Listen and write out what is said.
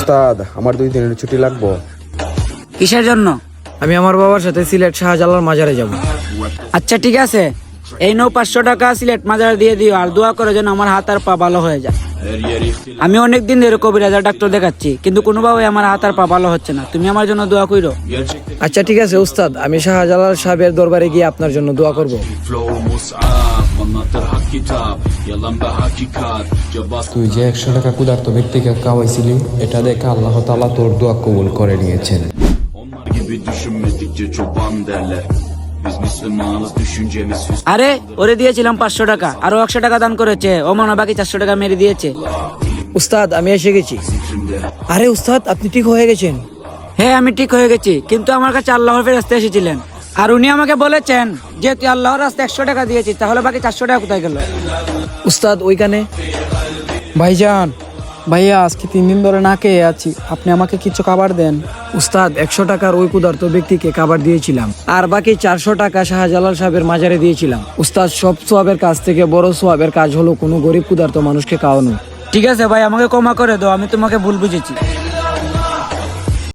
উস্তাদ আমার দুই দিনের ছুটি লাগবো। কিসের জন্য? আমি আমার বাবার সাথে সিলেট শাহজালাল মাজারে যাব। আচ্ছা ঠিক আছে। এই নৌ পাঁচশো টাকা সিলেট মাজার দিয়ে দিও আর দোয়া করে যেন আমার হাত আর পা ভালো হয়ে যায়। আমি অনেক দিন ধরে কবিরাজার ডাক্তার দেখাচ্ছি কিন্তু কোনোভাবে আমার হাত আর পা ভালো হচ্ছে না। তুমি আমার জন্য দোয়া কইরো। আচ্ছা ঠিক আছে উস্তাদ আমি শাহজালাল সাহেবের দরবারে গিয়ে আপনার জন্য দোয়া করব। তুই যে একশো টাকা ব্যক্তিকে এটা দেখে আল্লাহ তোর দোয়া কবুল করে নিয়েছেন। gibi düşünmedikçe çoban derler Biz Müslümanız düşüncemiz আরে ওরে দিয়েছিলাম পাঁচশো টাকা আরও একশো টাকা দান করেছে। ও মনে বাকি চারশো টাকা মেরে দিয়েছে। উস্তাদ আমি এসে গেছি। আরে উস্তাদ আপনি ঠিক হয়ে গেছেন? হ্যাঁ আমি ঠিক হয়ে গেছি কিন্তু আমার কাছে আল্লাহর ফেরাস্তে এসেছিলেন। আর উনি আমাকে বলেছেন যে তুই আল্লাহর রাস্তায় একশো টাকা দিয়েছিস তাহলে বাকি চারশো টাকা কোথায় গেল? উস্তাদ ওইখানে? ভাইজান ভাইয়া আজকে তিন দিন ধরে না খেয়ে আছি। আপনি আমাকে কিছু খাবার দেন। উস্তাদ একশো টাকার ওই ক্ষুধার্ত ব্যক্তিকে খাবার দিয়েছিলাম। আর বাকি চারশো টাকা শাহজালাল সাহেবের মাজারে দিয়েছিলাম। উস্তাদ সব সোয়াবের কাজ থেকে বড় সোয়াবের কাজ হলো কোনো গরিব ক্ষুধার্ত মানুষকে খাওয়ানো। ঠিক আছে ভাই আমাকে ক্ষমা করে দাও আমি তোমাকে ভুল বুঝেছি।